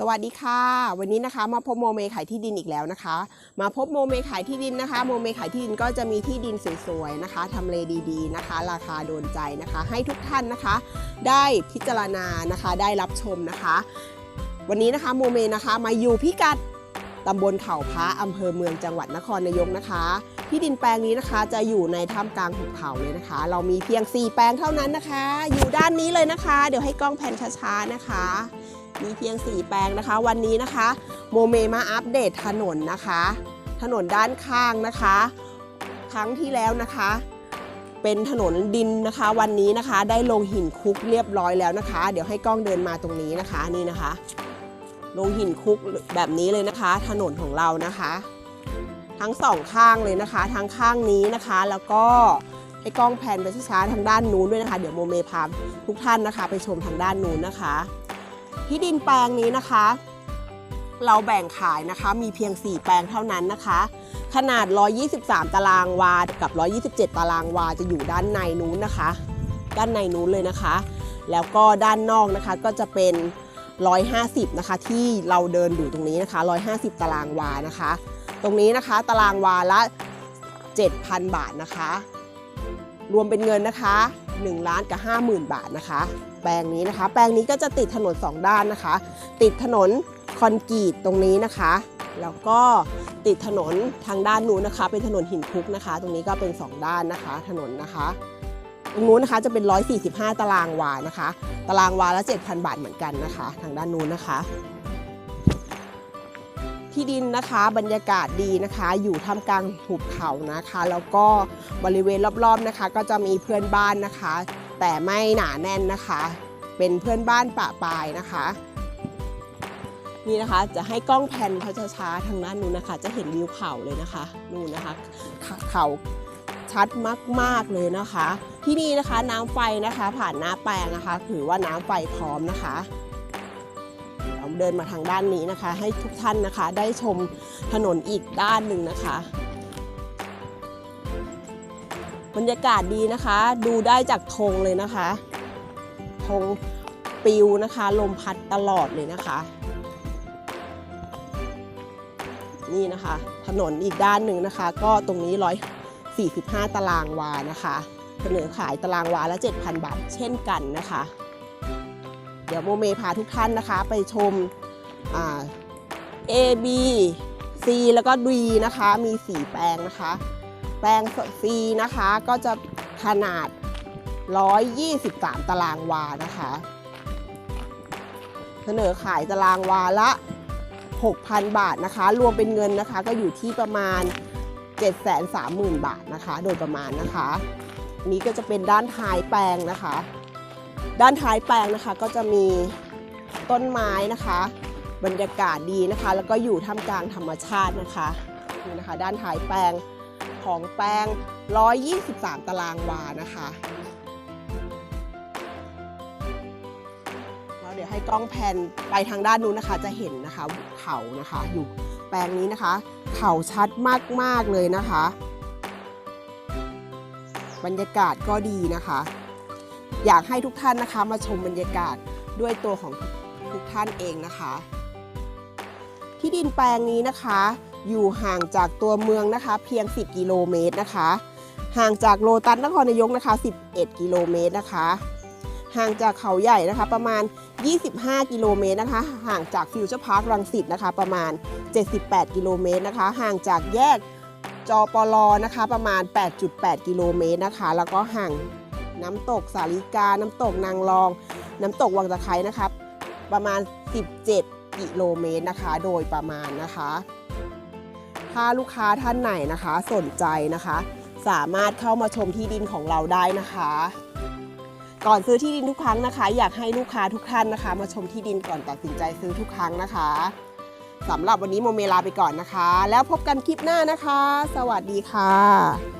สวัสดีค่ะ วันนี้นะคะมาพบโมเมขายที่ดินอีกแล้วนะคะ มาพบโมเมขายที่ดินนะคะ โมเมขายที่ดินก็จะมีที่ดินสวยๆนะคะทำเลดีๆนะคะ ราคาโดนใจนะคะ ให้ทุกท่านนะคะ ได้พิจารณานะคะได้รับชมนะคะ วันนี้นะคะโมเมนะคะมาอยู่พิกัดตำบลเขาพระอำเภอเมืองจังหวัดนครนายกนะคะ ที่ดินแปลงนี้นะคะจะอยู่ในท่ามกลางหุบเขาเลยนะคะ เรามีเพียง 4 แปลงเท่านั้นนะคะ อยู่ด้านนี้เลยนะคะ เดี๋ยวให้กล้องแผ่นช้าๆนะคะ มีเพียง 4 แปลงนะคะ วันนี้นะคะ โมเมมาอัปเดตถนนนะคะ ถนนด้านข้างนะคะ ครั้งที่แล้วนะคะ เป็นถนนดินนะคะ วันนี้นะคะได้ลงหินคุกเรียบร้อยแล้วนะคะ เดี๋ยวให้กล้องเดินมาตรงนี้นะคะนี่นะคะ ลงหินคุกแบบนี้เลยนะคะ ถนนของเรานะคะ ทั้งสองข้างเลยนะคะทั้งข้างนี้นะคะ แล้วก็ให้กล้องแผนไปช้าๆทางด้านนู้นด้วยนะคะ เดี๋ยวโมเมพาทุกท่านนะคะ ไปชมทางด้านนู้นนะคะ ที่ดินแปลงนี้นะคะ เราแบ่งขายนะคะมีเพียง 4 แปลงเท่านั้นนะคะ ขนาด 123 ตารางวา กับ 127 ตารางวาจะอยู่ด้านในนู้นนะคะ ด้านในนู้นเลยนะคะ แล้วก็ด้านนอกนะคะก็จะเป็น 150 นะคะ ที่เราเดินอยู่ตรงนี้นะคะ 150 ตารางวานะคะ ตรงนี้นะคะตารางวาละ 7,000 บาทนะคะ รวมเป็นเงินนะคะ 1ล้านกับ50,000 บาทนะคะ แปลงนี้นะคะ แปลงนี้ก็จะติดถนน 2 ด้านนะคะ ติดถนนคอนกรีตตรงนี้นะคะ แล้วก็ติดถนนทางด้านนู้นนะคะ เป็นถนนหินคุกนะคะ ตรงนี้ก็เป็น 2 ด้านนะคะ ถนนนะคะตรงนู้นนะคะจะเป็น 145 ตารางวานะคะ ตารางวาละ 7,000 บาทเหมือนกันนะคะ ทางด้านนู้นนะคะ ที่ดินนะคะ บรรยากาศดีนะคะ อยู่ท่ามกลางหุบเขานะคะ แล้วก็บริเวณรอบๆนะคะ ก็จะมีเพื่อนบ้านนะคะ แต่ไม่หนาแน่นนะคะ เป็นเพื่อนบ้านปะปายนะคะนี่นะคะจะให้กล้องแผ่นเขาช้าๆทางด้านนู้นนะคะ จะเห็นวิวเขาเลยนะคะนู่นนะคะเขาเขาชัดมากๆเลยนะคะ ที่นี่นะคะน้ำไฟนะคะ ผ่านหน้าแปลงนะคะ ถือว่าน้ำไฟพร้อมนะคะ เดินมาทางด้านนี้นะคะ ให้ทุกท่านนะคะได้ชมถนนอีกด้านหนึ่งนะคะ บรรยากาศดีนะคะ ดูได้จากธงเลยนะคะธงปิวนะคะ ลมพัดตลอดเลยนะคะ นี่นะคะ ถนนอีกด้านหนึ่งนะคะ ก็ตรงนี้145 ตารางวานะคะ เสนอขายตารางวาละ 7,000 บาทเช่นกันนะคะ เดี๋ยวโมเมพาทุกท่านนะคะไปชมอ่า A B C แล้วก็ D นะคะ มี 4 แปลงนะคะ แปลง C นะคะก็จะขนาด 123 ตารางวานะคะ เสนอขายตารางวาละ 6,000 บาทนะคะ รวมเป็นเงินนะคะก็อยู่ที่ประมาณ 730,000 บาทนะคะ โดยประมาณนะคะนนี้ก็จะเป็นด้านท้ายแปลงนะคะ ด้านท้ายแปลงนะคะก็จะมีต้นไม้นะคะ บรรยากาศดีนะคะ แล้วก็อยู่ท่ามกลางธรรมชาตินะคะนี่นะคะ ด้านท้ายแปลงของแปลง 123 ตารางวานะคะแล้วเดี๋ยวให้กล้องแพนไปทางด้านนู้นนะคะจะเห็นนะคะเขานะคะอยู่แปลงนี้นะคะ เขาชัดมากๆเลยนะคะ บรรยากาศก็ดีนะคะ อยากให้ทุกท่านนะคะมาชมบรรยากาศด้วยตัวของทุกท่านเองนะคะ ที่ดินแปลงนี้นะคะ อยู่ห่างจากตัวเมืองนะคะ เพียง 10 กิโลเมตรนะคะ ห่างจากโลตัสนครนายกนะคะ 11 กิโลเมตรนะคะ ห่างจากเขาใหญ่นะคะ ประมาณ 25 กิโลเมตรนะคะ ห่างจากฟิวเจอร์พาร์ครังสิตนะคะ ประมาณ 78 กิโลเมตรนะคะ ห่างจากแยกจอปลอนะคะ ประมาณ 8.8 กิโลเมตรนะคะ แล้วก็ห่าง น้ำตกสาลิกา น้ำตกนางรอง น้ำตกวังตะไคร้นะคะประมาณ 17 กิโลเมตรนะคะ โดยประมาณนะคะ ถ้าลูกค้าท่านไหนนะคะสนใจนะคะ สามารถเข้ามาชมที่ดินของเราได้นะคะ ก่อนซื้อที่ดินทุกครั้งนะคะ อยากให้ลูกค้าทุกท่านนะคะ มาชมที่ดินก่อนตัดสินใจซื้อทุกครั้งนะคะสำหรับวันนี้โมเมลาไปก่อนนะคะ แล้วพบกันคลิปหน้านะคะ สวัสดีค่ะ